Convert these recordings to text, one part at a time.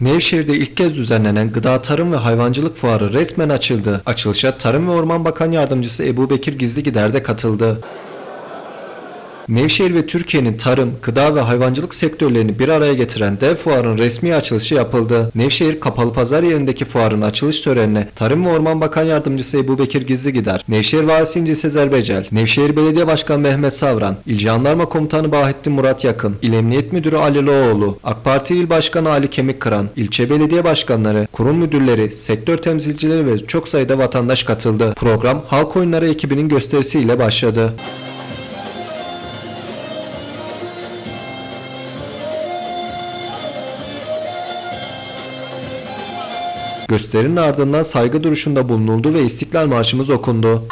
Nevşehir'de ilk kez düzenlenen Gıda Tarım ve Hayvancılık Fuarı resmen açıldı. Açılışa Tarım ve Orman Bakan Yardımcısı Ebu Bekir Gizligider de katıldı. Nevşehir ve Türkiye'nin tarım, gıda ve hayvancılık sektörlerini bir araya getiren dev fuarın resmi açılışı yapıldı. Nevşehir Kapalı Pazar yerindeki fuarın açılış törenine Tarım ve Orman Bakan Yardımcısı Ebu Bekir Gizligider, Nevşehir Valisi İnci Sezer Becel, Nevşehir Belediye Başkanı Mehmet Savran, İl Jandarma Komutanı Bahettin Murat Yakın, İl Emniyet Müdürü Ali Loğlu, AK Parti İl Başkanı Ali Kemikkıran, ilçe belediye başkanları, kurum müdürleri, sektör temsilcileri ve çok sayıda vatandaş katıldı. Program Halk Oyunları ekibinin gösterisiyle başladı. Gösterinin ardından saygı duruşunda bulunuldu ve İstiklal Marşımız okundu.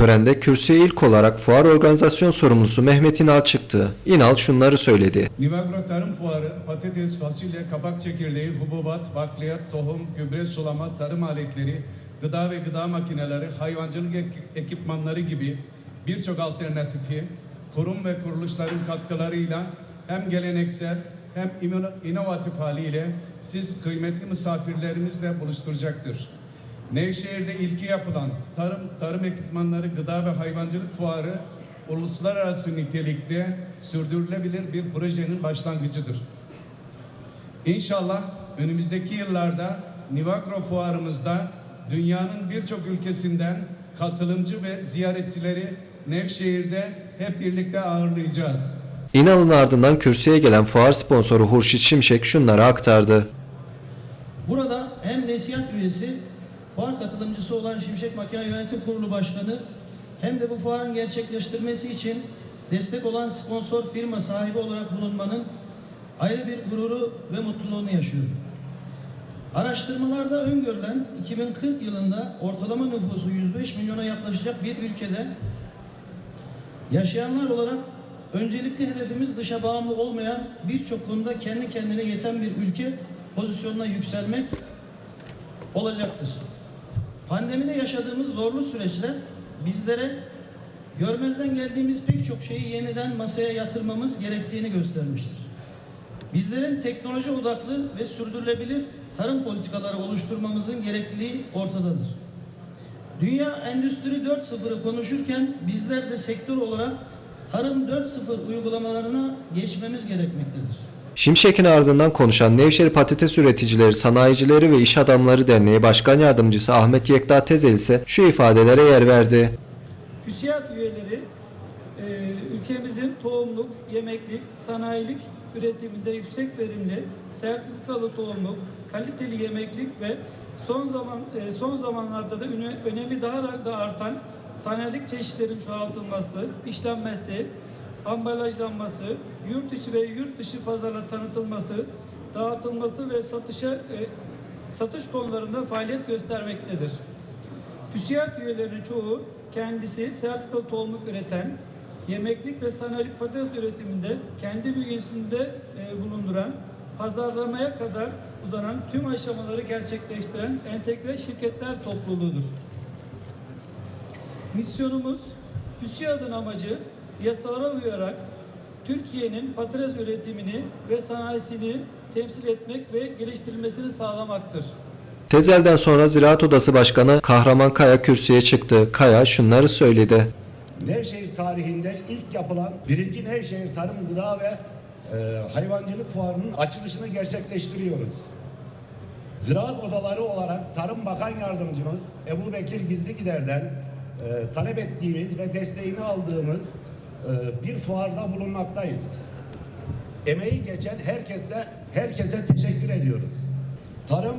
Törende kürsüye ilk olarak fuar organizasyon sorumlusu Mehmet İnal çıktı. İnal şunları söyledi. Nivagro Tarım Fuarı, patates, fasulye, kabak çekirdeği, hububat, bakliyat, tohum, gübre sulama, tarım aletleri, gıda ve gıda makineleri, hayvancılık ek- ekipmanları gibi birçok alternatifi kurum ve kuruluşların katkılarıyla hem geleneksel hem ino- inovatif haliyle siz kıymetli misafirlerimizle buluşturacaktır. Nevşehir'de ilki yapılan tarım, tarım ekipmanları, gıda ve hayvancılık fuarı uluslararası nitelikte sürdürülebilir bir projenin başlangıcıdır. İnşallah önümüzdeki yıllarda Nivagro fuarımızda dünyanın birçok ülkesinden katılımcı ve ziyaretçileri Nevşehir'de hep birlikte ağırlayacağız. İnal'ın ardından kürsüye gelen fuar sponsoru Hurşit Şimşek şunları aktardı. Burada hem Nesihat üyesi, fuar katılımcısı olan Şimşek Makine Yönetim Kurulu Başkanı hem de bu fuarın gerçekleştirmesi için destek olan sponsor firma sahibi olarak bulunmanın ayrı bir gururu ve mutluluğunu yaşıyorum. Araştırmalarda öngörülen 2040 yılında ortalama nüfusu 105 milyona yaklaşacak bir ülkede yaşayanlar olarak öncelikli hedefimiz dışa bağımlı olmayan birçok konuda kendi kendine yeten bir ülke pozisyonuna yükselmek olacaktır. Pandemide yaşadığımız zorlu süreçler bizlere görmezden geldiğimiz pek çok şeyi yeniden masaya yatırmamız gerektiğini göstermiştir. Bizlerin teknoloji odaklı ve sürdürülebilir tarım politikaları oluşturmamızın gerekliliği ortadadır. Dünya Endüstri 4.0'ı konuşurken bizler de sektör olarak Tarım 4.0 uygulamalarına geçmemiz gerekmektedir. Şimşek'in ardından konuşan Nevşehir Patates Üreticileri, Sanayicileri ve İş Adamları Derneği Başkan Yardımcısı Ahmet Yekta Tezel ise şu ifadelere yer verdi. TÜSİAD üyeleri e, ülkemizin tohumluk, yemeklik, sanayilik üretiminde yüksek verimli, sertifikalı tohumluk, kaliteli yemeklik ve son zaman e, son zamanlarda da önemi daha da artan sanayilik çeşitlerin çoğaltılması, işlenmesi, ambalajlanması, yurt içi ve yurt dışı pazarla tanıtılması, dağıtılması ve satışa e, satış konularında faaliyet göstermektedir. TÜSİAD üyelerinin çoğu kendisi sertifikalı tohumluk üreten, yemeklik ve sanayilik patates üretiminde kendi bünyesinde e, bulunduran, pazarlamaya kadar uzanan tüm aşamaları gerçekleştiren entegre şirketler topluluğudur. Misyonumuz, TÜSİAD'ın amacı yasalara uyarak Türkiye'nin patates üretimini ve sanayisini temsil etmek ve geliştirilmesini sağlamaktır. Tezel'den sonra Ziraat Odası Başkanı Kahraman Kaya kürsüye çıktı. Kaya şunları söyledi. Nevşehir tarihinde ilk yapılan birinci Nevşehir Tarım Gıda ve e, Hayvancılık Fuarı'nın açılışını gerçekleştiriyoruz. Ziraat odaları olarak Tarım Bakan Yardımcımız Ebu Bekir Gizligider'den e, talep ettiğimiz ve desteğini aldığımız bir fuarda bulunmaktayız. Emeği geçen herkese, herkese teşekkür ediyoruz. Tarım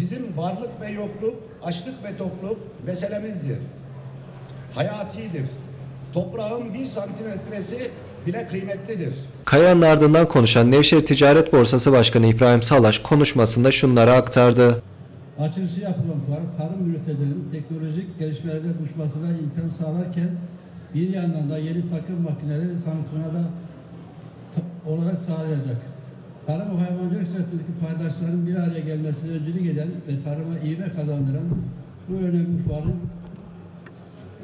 bizim varlık ve yokluk, açlık ve tokluk meselemizdir hayatidir. Toprağın bir santimetresi bile kıymetlidir. Kaya'nın ardından konuşan Nevşehir Ticaret Borsası Başkanı İbrahim Salaş konuşmasında şunları aktardı. Açılışı yapılan fuar tarım üreticilerinin teknolojik gelişmelerde buluşmasına imkan sağlarken bir yandan da yeni takım makineleri tanıtımına da olarak sağlayacak. Tarım ve hayvancılık sektöründeki paydaşların bir araya gelişmesine öncülük eden ve tarıma ivme kazandıran bu önemli fuarın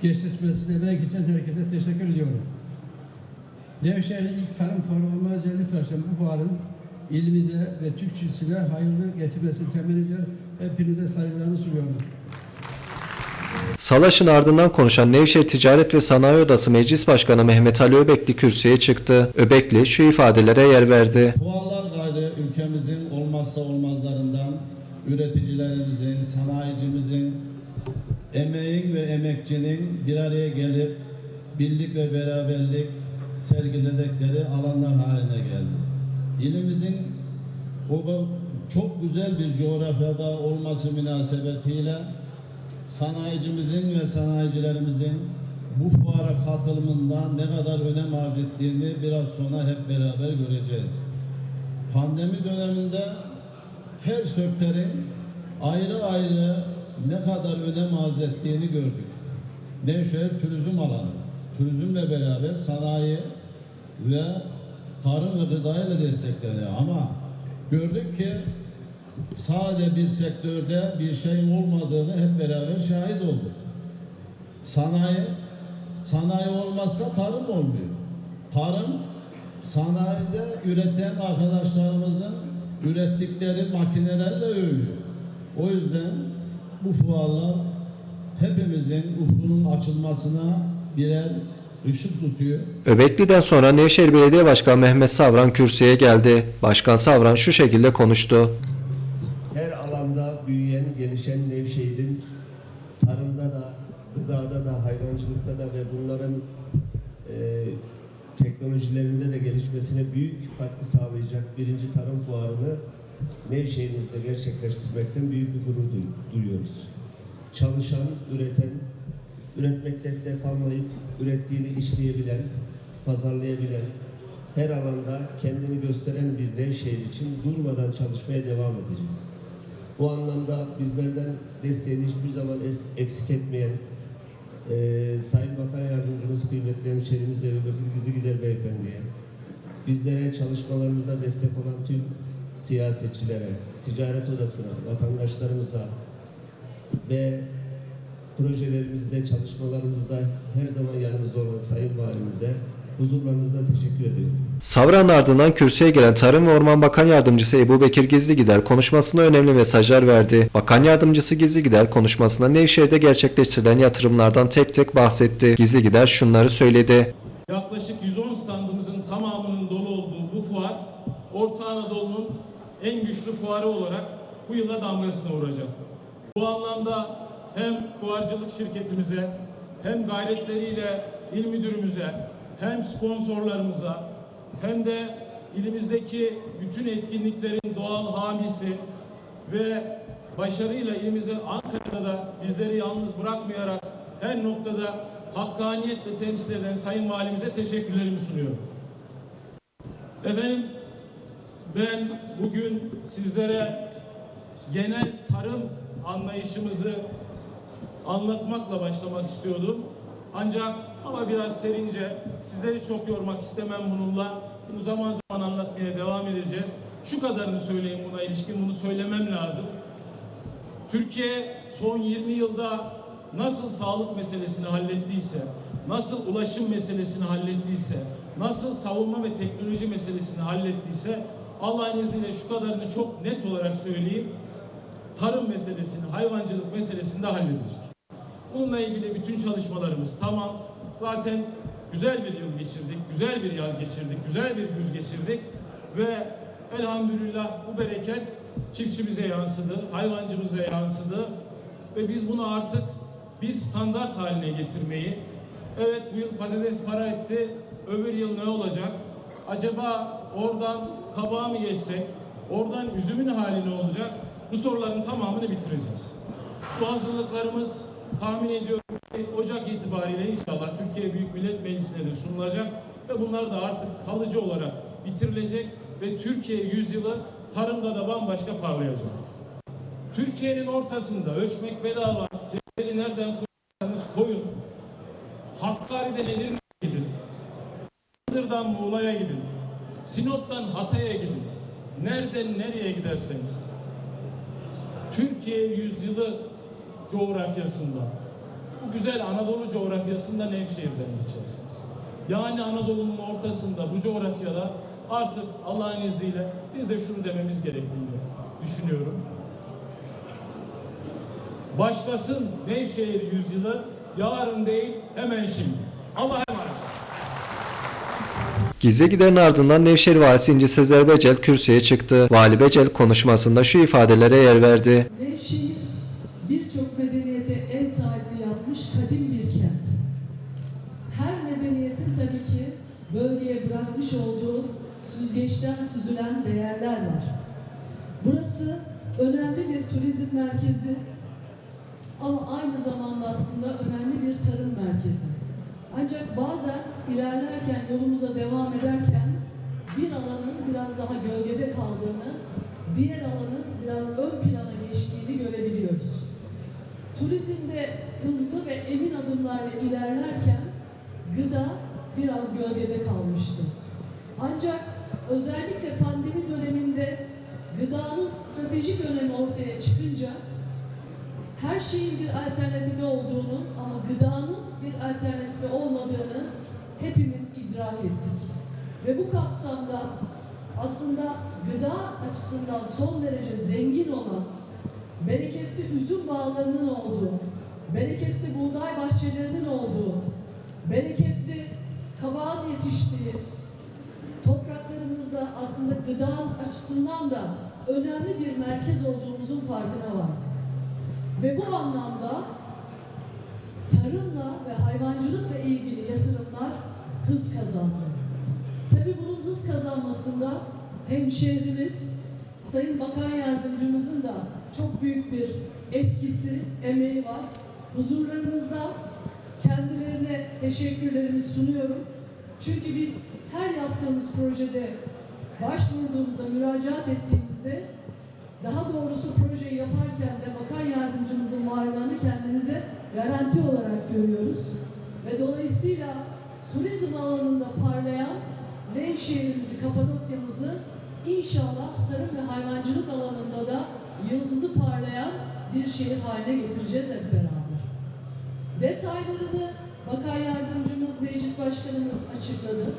gerçekleşmesine emek geçen herkese teşekkür ediyorum. Nevşehir'in ilk tarım olma özelliği taşıyan bu fuarın ilimize ve Türk hayırlı getirmesini temin ediyor. Hepinize saygılarımı sunuyorum. Salaş'ın ardından konuşan Nevşehir Ticaret ve Sanayi Odası Meclis Başkanı Mehmet Ali Öbekli kürsüye çıktı. Öbekli şu ifadelere yer verdi. Fuarlar gayrı ülkemizin olmazsa olmazlarından üreticilerimizin, sanayicimizin, emeğin ve emekçinin bir araya gelip birlik ve beraberlik sergiledikleri alanlar haline geldi. İlimizin o çok güzel bir coğrafyada olması münasebetiyle sanayicimizin ve sanayicilerimizin bu fuara katılımından ne kadar önem arz ettiğini biraz sonra hep beraber göreceğiz. Pandemi döneminde her sektörün ayrı ayrı ne kadar önem arz ettiğini gördük. Nevşehir turizm alanı, turizmle beraber sanayi ve tarım ve gıdayla destekleniyor ama gördük ki sade bir sektörde bir şeyin olmadığını hep beraber şahit olduk. Sanayi, sanayi olmazsa tarım olmuyor. Tarım, sanayide üreten arkadaşlarımızın ürettikleri makinelerle övülüyor. O yüzden bu fuarlar hepimizin ufkunun açılmasına birer ışık tutuyor. Öbekli'den sonra Nevşehir Belediye Başkanı Mehmet Savran kürsüye geldi. Başkan Savran şu şekilde konuştu. her alanda büyüyen, gelişen Nevşehir'in tarımda da, gıdada da, hayvancılıkta da ve bunların e, teknolojilerinde de gelişmesine büyük katkı sağlayacak birinci tarım fuarını Nevşehir'imizde gerçekleştirmekten büyük bir gurur duy- duyuyoruz. Çalışan, üreten, üretmekte kalmayıp ürettiğini işleyebilen, pazarlayabilen, her alanda kendini gösteren bir Nevşehir için durmadan çalışmaya devam edeceğiz. Bu anlamda bizlerden desteğini hiçbir zaman eksik etmeyen eee Sayın Bakan Yardımcımız kıymetli hemşerimiz Ebu Bekir Gizligider Beyefendiye, bizlere çalışmalarımızda destek olan tüm siyasetçilere, ticaret odasına, vatandaşlarımıza ve projelerimizde, çalışmalarımızda her zaman yanımızda olan Sayın Valimize huzurlarınızda teşekkür ediyorum. Savran'ın ardından kürsüye gelen Tarım ve Orman Bakan Yardımcısı Ebu Bekir Gizligider konuşmasında önemli mesajlar verdi. Bakan Yardımcısı Gizligider konuşmasında Nevşehir'de gerçekleştirilen yatırımlardan tek tek bahsetti. Gizligider şunları söyledi. Yaklaşık 110 standımızın tamamının dolu olduğu bu fuar, Orta Anadolu'nun en güçlü fuarı olarak bu yıla damgasını vuracak. Bu anlamda hem fuarcılık şirketimize, hem gayretleriyle il müdürümüze, hem sponsorlarımıza, hem de ilimizdeki bütün etkinliklerin doğal hamisi ve başarıyla ilimizi Ankara'da da bizleri yalnız bırakmayarak her noktada hakkaniyetle temsil eden Sayın Valimize teşekkürlerimi sunuyorum. Efendim ben bugün sizlere genel tarım anlayışımızı anlatmakla başlamak istiyordum. Ancak hava biraz serince sizleri çok yormak istemem bununla. Bunu zaman zaman anlatmaya devam edeceğiz. Şu kadarını söyleyeyim buna ilişkin bunu söylemem lazım. Türkiye son 20 yılda nasıl sağlık meselesini hallettiyse, nasıl ulaşım meselesini hallettiyse, nasıl savunma ve teknoloji meselesini hallettiyse Allah'ın izniyle şu kadarını çok net olarak söyleyeyim. Tarım meselesini, hayvancılık meselesini de halledecek. Bununla ilgili bütün çalışmalarımız tamam. Zaten güzel bir yıl geçirdik, güzel bir yaz geçirdik, güzel bir güz geçirdik ve elhamdülillah bu bereket çiftçimize yansıdı, hayvancımıza yansıdı ve biz bunu artık bir standart haline getirmeyi, evet bu yıl patates para etti, öbür yıl ne olacak? Acaba oradan kabağa mı geçsek, oradan üzümün hali ne olacak? Bu soruların tamamını bitireceğiz. Bu hazırlıklarımız tahmin ediyorum ki Ocak itibariyle inşallah Türkiye Büyük Millet Meclisi'ne de sunulacak ve bunlar da artık kalıcı olarak bitirilecek ve Türkiye yüzyılı tarımda da bambaşka parlayacak. Türkiye'nin ortasında ölçmek bedava, cebeli nereden koyarsanız koyun. Hakkari'den Edirne'ye gidin. Iğdır'dan Muğla'ya gidin. Sinop'tan Hatay'a gidin. Nereden nereye giderseniz. Türkiye yüzyılı coğrafyasında, bu güzel Anadolu coğrafyasında Nevşehir'den geçersiniz. Yani Anadolu'nun ortasında bu coğrafyada artık Allah'ın izniyle biz de şunu dememiz gerektiğini düşünüyorum. Başlasın Nevşehir yüzyılı yarın değil hemen şimdi. Allah'a emanet. Gizli giderin ardından Nevşehir Valisi İnci Sezer Becel kürsüye çıktı. Vali Becel konuşmasında şu ifadelere yer verdi. Nevşehir birçok medeniyete ev sahipliği yapmış kadim bir kent. Her medeniyetin tabii ki bölgeye bırakmış olduğu süzgeçten süzülen değerler var. Burası önemli bir turizm merkezi ama aynı zamanda aslında önemli bir tarım merkezi. Ancak bazen ilerlerken, yolumuza devam ederken bir alanın biraz daha gölgede kaldığını, diğer alanın biraz ön plana geçtiğini görebiliyoruz. Turizmde hızlı ve emin adımlarla ilerlerken gıda biraz gölgede kalmıştı. Ancak özellikle pandemi döneminde gıdanın stratejik önemi ortaya çıkınca her şeyin bir alternatifi olduğunu ama gıdanın bir alternatifi olmadığını hepimiz idrak ettik. Ve bu kapsamda aslında gıda açısından son derece zengin olan, bereketli üzüm bağlarının olduğu, bereketli buğday bahçelerinin olduğu, bereketli kabağın yetiştiği, topraklarımızda aslında gıda açısından da önemli bir merkez olduğumuzun farkına vardık. Ve bu anlamda tarımla ve hayvancılıkla ilgili yatırımlar hız kazandı. Tabii bunun hız kazanmasında hemşehrimiz, Sayın Bakan Yardımcımızın da çok büyük bir etkisi, emeği var. Huzurlarınızda kendilerine teşekkürlerimi sunuyorum. Çünkü biz her yaptığımız projede başvurduğumuzda, müracaat ettiğimizde daha doğrusu projeyi yaparken de bakan yardımcımızın varlığını kendimize garanti olarak görüyoruz. Ve dolayısıyla turizm alanında parlayan Nevşehir'imizi, Kapadokya'mızı inşallah tarım ve hayvancılık alanında da yıldızı parlayan bir şehir haline getireceğiz hep beraber. Detaylarını Bakan Yardımcımız, Meclis Başkanımız açıkladı.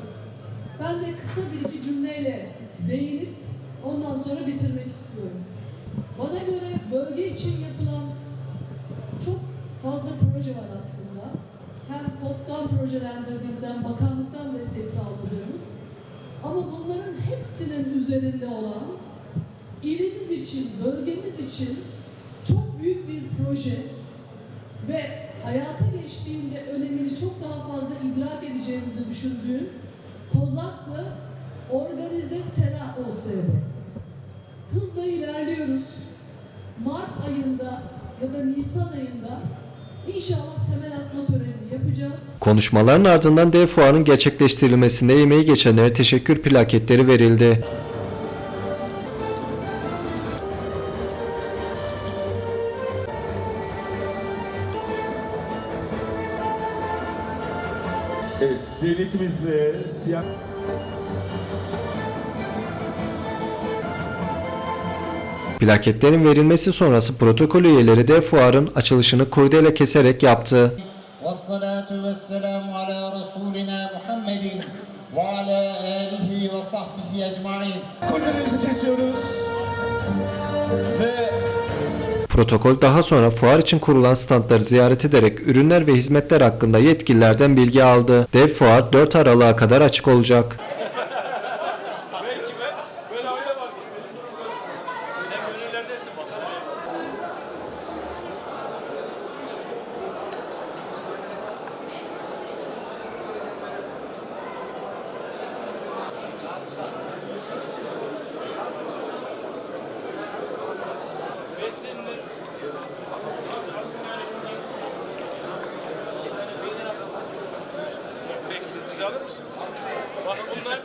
Ben de kısa bir iki cümleyle değinip ondan sonra bitirmek istiyorum. Bana göre bölge için yapılan çok fazla proje var aslında. Hem KOP'tan projelendirdiğimiz hem bakanlıktan destek sağladığımız. Ama bunların hepsinin üzerinde olan ilimiz için, bölgemiz için çok büyük bir proje ve hayata geçtiğinde önemini çok daha fazla idrak edeceğimizi düşündüğüm Kozaklı Organize Sera OSB. Hızla ilerliyoruz. Mart ayında ya da Nisan ayında inşallah temel atma törenini yapacağız. Konuşmaların ardından dev fuarın gerçekleştirilmesinde emeği geçenlere teşekkür plaketleri verildi. Evet, devletimizle siyah... Plaketlerin verilmesi sonrası protokol üyeleri de fuarın açılışını kurdele keserek yaptı. والصلاة والسلام على رسولنا محمد وعلى آله وصحبه أجمعين Kolyelerinizi kesiyoruz. Ve Protokol daha sonra fuar için kurulan standları ziyaret ederek ürünler ve hizmetler hakkında yetkililerden bilgi aldı. Dev fuar 4 Aralık'a kadar açık olacak. Alır mısınız? Bakın bunlar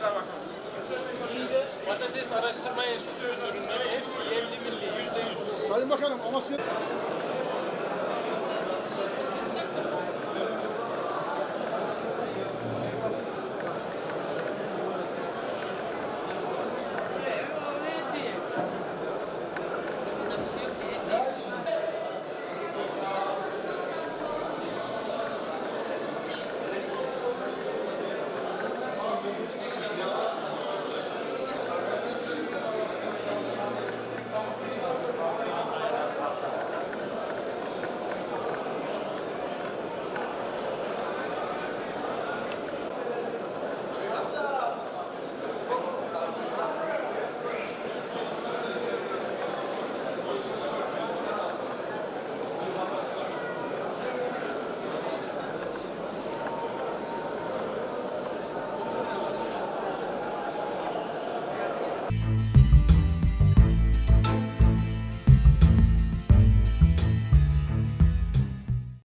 Patates Araştırma Enstitüsü'nün ürünleri hepsi yerli milli yüzde yüz. Sayın Bakanım ama